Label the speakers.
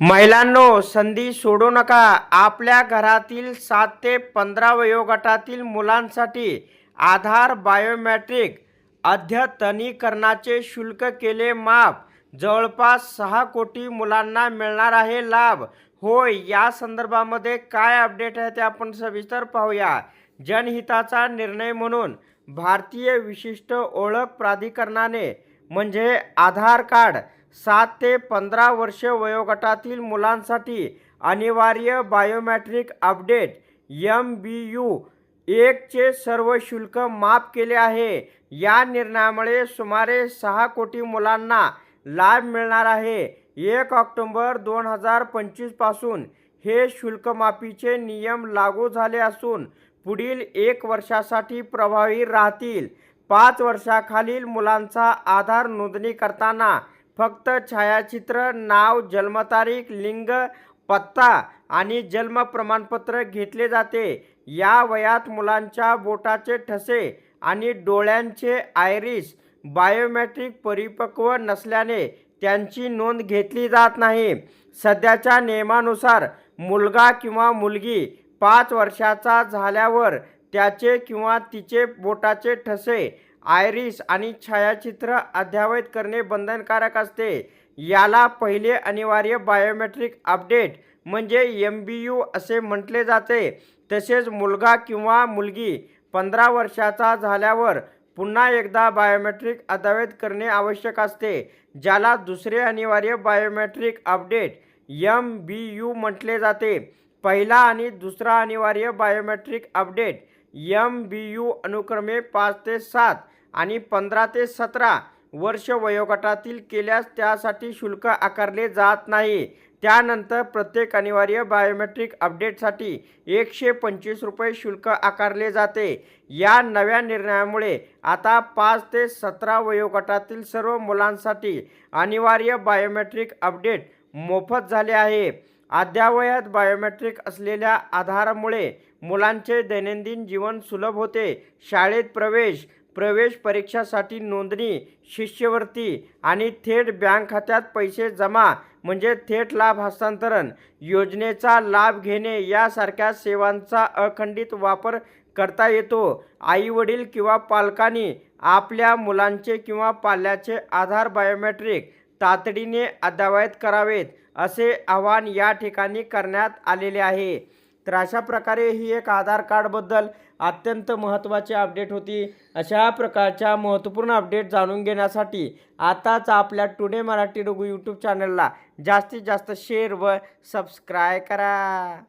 Speaker 1: महिलांनो संधी सोडू नका. आपल्या घरातील सात ते पंधरा वयोगटातील मुलांसाठी आधार बायोमॅट्रिक अद्यतनीकरणाचे शुल्क केले माफ. जवळपास सहा कोटी मुलांना मिळणार आहे लाभ. होय या संदर्भामध्ये काय अपडेट आहे ते आपण सविस्तर पाहूया. जनहिताचा निर्णय म्हणून भारतीय विशिष्ट ओळख प्राधिकरणाने म्हणजे आधार कार्ड सात ते पंधरा वर्ष वयोगटातील मुलांसाठी अनिवार्य biometric update M B U एकचे सर्व शुल्क माफ केले आहे. या निर्णयामुळे सुमारे सहा कोटी मुलांना लाभ मिळणार आहे. एक ऑक्टोंबर दोन हजार पंचवीसपासून हे शुल्कमाफीचे नियम लागू झाले असून पुढील एक वर्षासाठी प्रभावी राहतील. पाच वर्षाखालील मुलांचा आधार नोंदणी करताना फक्त छायाचित्र नाव जन्मतारीख लिंग पत्ता आणि जन्म प्रमाणपत्र घेतले जाते. या वयात मुलांच्या बोटाचे ठसे आणि डोळ्यांचे आयरिस बायोमेट्रिक परिपक्व नसल्याने त्यांची नोंद घेतली जात नाही. सध्याच्या नियमानुसार मुलगा किंवा मुलगी पाच वर्षाचा झाल्यावर त्याचे किंवा तिचे बोटाचे ठसे आयरिस आणि छायाचित्र अद्यावत करणे बंधनकारक असते. याला पहिले अनिवार्य बायोमेट्रिक अपडेट म्हणजे एम बी यू असे म्हटले जाते. तसेच मुलगा किंवा मुलगी पंधरा वर्षाचा झाल्यावर पुन्हा एकदा बायोमेट्रिक अद्यावत करणे आवश्यक असते ज्याला दुसरे अनिवार्य biometric update M B U म्हटले जाते. पहिला आणि दुसरा अनिवार्य biometric update M B U अनुक्रमे पाच ते सात आणि पंधरा ते सतरा वर्ष वयोगटातील केल्यास त्यासाठी शुल्क आकारले जात नाही. त्यानंतर प्रत्येक अनिवार्य बायोमेट्रिक अपडेटसाठी एकशे पंचवीस रुपये शुल्क आकारले जाते. या नव्या निर्णयामुळे आता पाच ते सतरा वयोगटातील सर्व मुलांसाठी अनिवार्य बायोमेट्रिक अपडेट मोफत झाले आहे. अद्यावयात बायोमेट्रिक असलेल्या आधारामुळे मुलांचे दैनंदिन जीवन सुलभ होते. शाळेत प्रवेश प्रवेश परीक्षासाठी नोंदणी शिष्यवृत्ती आणि थेट बँक खात्यात पैसे जमा म्हणजे थेट लाभ हस्तांतरण योजनेचा लाभ घेणे यासारख्या सेवांचा अखंडित वापर करता येतो. आई वडील किंवा पालकांनी आपल्या मुलांचे किंवा पाल्याचे आधार बायोमेट्रिक तातडीने अद्ययावत करावेत असे आवाहन या ठिकाणी करण्यात आलेले आहे. तर अशा प्रकारे ही एक आधार कार्डबद्दल अत्यंत महत्त्वाची अपडेट होती. अशा प्रकारच्या महत्त्वपूर्ण अपडेट जाणून घेण्यासाठी आताच आपल्या टुडे मराठी रघु यूट्यूब चॅनलला जास्तीत जास्त शेअर व सबस्क्राय करा.